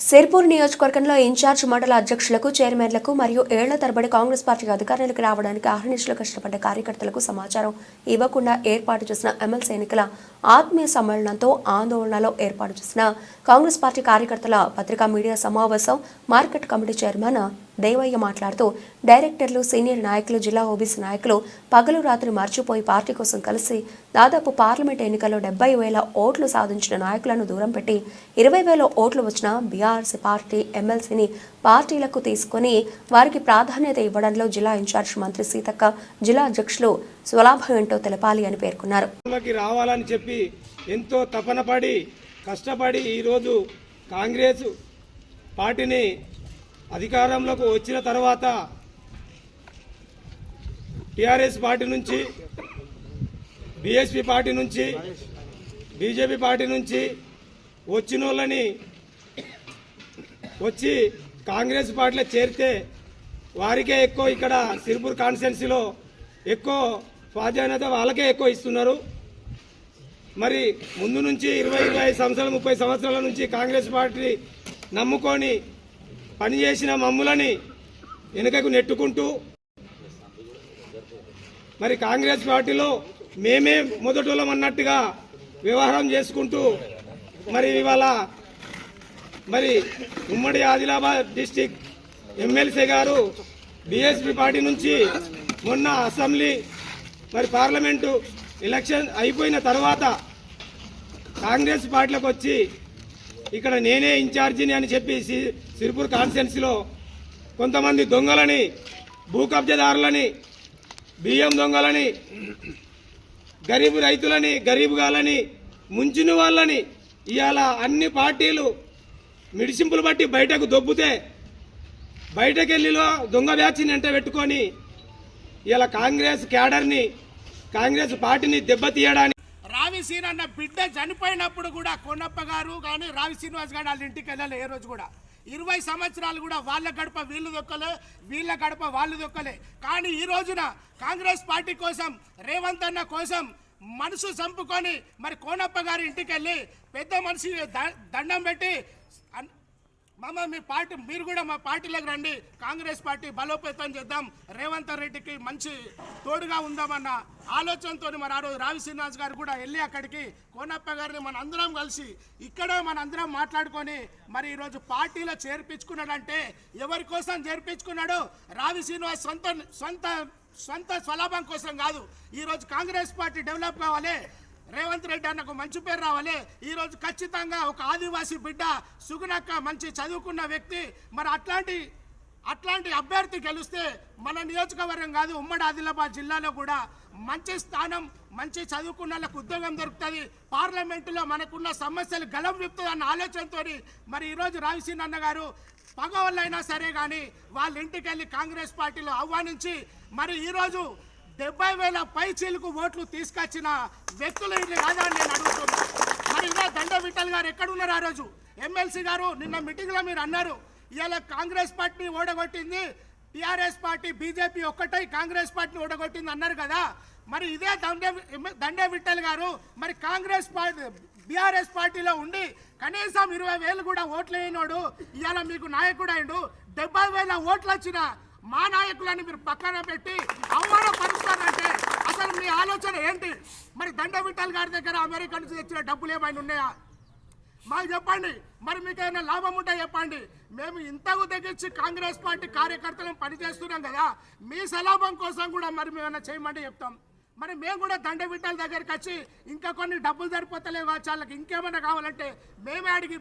సిర్పూర్ నియోజకవర్గంలో ఇన్ఛార్జ్ మండల అధ్యక్షులకు చైర్మన్లకు మరియు ఏళ్ళ తరబడి కాంగ్రెస్ పార్టీ అధికారులకు రావడానికి అహర్నిశలు కష్టపడ్డ కార్యకర్తలకు సమాచారం ఇవ్వకుండా ఏర్పాటు చేసిన ఎమ్మెల్సీ ఎన్నికల ఆత్మీయ సమ్మేళనంతో ఆందోళనలో ఏర్పాటు చేసిన కాంగ్రెస్ పార్టీ కార్యకర్తల పత్రికా మీడియా సమావేశం మార్కెట్ కమిటీ చైర్మన్ దేవయ్య మాట్లాడుతూ డైరెక్టర్లు సీనియర్ నాయకులు జిల్లా ఓబీసీ నాయకులు పగలు రాత్రి మర్చిపోయి పార్టీ కోసం కలిసి దాదాపు పార్లమెంట్ ఎన్నికల్లో డెబ్బై వేల ఓట్లు సాధించిన నాయకులను దూరం పెట్టి ఇరవై వేల ఓట్లు వచ్చిన బీఆర్సీ పార్టీ ఎమ్మెల్సీని పార్టీలకు తీసుకొని వారికి ప్రాధాన్యత ఇవ్వడంలో జిల్లా ఇన్ఛార్జ్ మంత్రి సీతక్క జిల్లా అధ్యక్షులు స్వలాభం ఏంటో తెలపాలి అని పేర్కొన్నారు. రావాలని చెప్పి ఎంతో తపనపడి కష్టపడి ఈరోజు కాంగ్రెస్ పార్టీని అధికారంలోకి వచ్చిన తర్వాత టిఆర్ఎస్ పార్టీ నుంచి బీఎస్పీ పార్టీ నుంచి బీజేపీ పార్టీ నుంచి వచ్చిన వాళ్ళని వచ్చి కాంగ్రెస్ పార్టీలో చేరితే వారికే ఎక్కువ ఇక్కడ సిరిపూర్ కాన్స్టిట్యున్సీలో ఎక్కువ ప్రాధాన్యత వాళ్ళకే ఎక్కువ ఇస్తున్నారు. మరి ముందు నుంచి ఇరవై ఇరవై ఐదు సంవత్సరాలు ముప్పై సంవత్సరాల నుంచి కాంగ్రెస్ పార్టీ నమ్ముకొని పనిచేసిన మమ్ములని వెనుకకు నెట్టుకుంటూ మరి కాంగ్రెస్ పార్టీలో మేమే మొదటోళ్ళం అన్నట్టుగా వ్యవహారం చేసుకుంటూ మరి ఇవాళ మరి ఉమ్మడి ఆదిలాబాద్ డిస్టిక్ ఎమ్మెల్సీ గారు బీఎస్పీ పార్టీ నుంచి మొన్న అసెంబ్లీ మరి పార్లమెంటు ఎలక్షన్ అయిపోయిన తర్వాత కాంగ్రెస్ పార్టీలోకి వచ్చి ఇక్కడ నేనే ఇన్ఛార్జిని అని చెప్పి సి- సిరిపూర్ కాన్స్టిట్యున్సీలో కొంతమంది దొంగలని భూ కబ్జాదారులని బియ్యం దొంగలని గరీబు రైతులని గరీబు గాలని ముంచిన వాళ్ళని ఇవాళ అన్ని పార్టీలు మిడిసింపులు బట్టి బయటకు దొబ్బుతే బయటకెళ్ళిలో దొంగ వ్యాక్సిన్ వెంట పెట్టుకొని ఇలా కాంగ్రెస్ క్యాడర్ని కాంగ్రెస్ పార్టీని దెబ్బతీయడానికి రావిసీన్ అన్న బిడ్డ చనిపోయినప్పుడు కూడా కొన్నప్ప గారు కానీ రావి శ్రీనివాస్ గారు వాళ్ళ ఇంటికి వెళ్ళాలి ఏ రోజు కూడా. ఇరవై సంవత్సరాలు కూడా వాళ్ళ గడప వీళ్ళు దొక్కలే వీళ్ళ గడప వాళ్ళు దొక్కలే. కానీ ఈ రోజున కాంగ్రెస్ పార్టీ కోసం రేవంత్ అన్న కోసం మనసు చంపుకొని మరి కోనప్ప గారి ఇంటికి వెళ్ళి పెద్ద మనిషి ద- దండం పెట్టి మామ మీ పార్టీ మీరు కూడా మా పార్టీలోకి రండి. కాంగ్రెస్ పార్టీ బలోపేతం చేద్దాం. రేవంత్ రెడ్డికి మంచి తోడుగా ఉందామన్న ఆలోచనతో మరి ఆ రోజు రావి శ్రీనివాస్ గారు కూడా వెళ్ళి అక్కడికి కోనప్ప గారిని మన అందరం కలిసి ఇక్కడే మన అందరం మాట్లాడుకొని మరి ఈరోజు పార్టీలో చేర్పించుకున్నాడంటే ఎవరి కోసం చేర్పించుకున్నాడు? రావి శ్రీనివాస్ సొంత సొంత సొంత స్వలాభం కోసం కాదు. ఈరోజు కాంగ్రెస్ పార్టీ డెవలప్ కావాలి. రేవంత్ రెడ్డి అన్నకు మంచి పేరు రావాలి. ఈ రోజు ఖచ్చితంగా ఒక ఆదివాసీ బిడ్డ సుగుణక్క మంచి చదువుకున్న వ్యక్తి. మరి అట్లాంటి అట్లాంటి అభ్యర్థి గెలిస్తే మన నియోజకవర్గం కాదు ఉమ్మడి ఆదిలాబాద్ జిల్లాలో కూడా మంచి స్థానం మంచి చదువుకున్న వాళ్ళకు ఉద్యోగం దొరుకుతుంది. పార్లమెంటులో మనకున్న సమస్యలు గలం విప్తుంది అన్న ఆలోచనతో మరి ఈరోజు రావిసీన్ అన్న గారు పగవాళ్ళైనా సరే కానీ వాళ్ళ ఇంటికి వెళ్ళి కాంగ్రెస్ పార్టీలో ఆహ్వానించి మరి ఈరోజు డెబ్బై వేల పైచీలకు ఓట్లు తీసుకొచ్చిన వ్యక్తులు ఇది కాదా అని నేను అడుగుతున్నా. మరి ఇలా దండ విఠల్ గారు ఎక్కడున్నారు ఆ రోజు? ఎమ్మెల్సీ గారు నిన్న మీటింగ్లో మీరు అన్నారు ఇవాళ కాంగ్రెస్ పార్టీ ఓడగొట్టింది టీఆర్ఎస్ పార్టీ బీజేపీ ఒక్కటై కాంగ్రెస్ పార్టీని ఓడగొట్టింది అన్నారు కదా. మరి ఇదే దండే దండే విఠల్ గారు మరి కాంగ్రెస్ పార్టీ బీఆర్ఎస్ పార్టీలో ఉండి కనీసం ఇరవై వేలు కూడా ఓట్లు వేయనోడు ఇవాళ మీకు నాయకుడు అయిండు డెబ్బై వేల ఓట్లు వచ్చిన మా నాయకులని మీరు పక్కన పెట్టి అవమానపరుస్తారంటే మీ ఆలోచన ఏంటి? మరి దండ విఠల్ గారి దగ్గర అమెరికా నుంచి తెచ్చిన డబ్బులు ఏమైనా ఉన్నాయా? మాకు చెప్పండి. మరి మీకు ఏమైనా లాభం ఉంటే చెప్పండి. మేము ఇంతకు తెగించి కాంగ్రెస్ పార్టీ కార్యకర్తలను పనిచేస్తున్నాం కదా. మీ సలాభం కోసం కూడా మరి మేము ఏమైనా చేయమంటే చెప్తాం. మరి మేము కూడా దండ విఠల్ దగ్గరికి వచ్చి ఇంకా కొన్ని డబ్బులు సరిపోతలేవు? వాళ్ళకి ఇంకేమైనా కావాలంటే మేమే అడిగి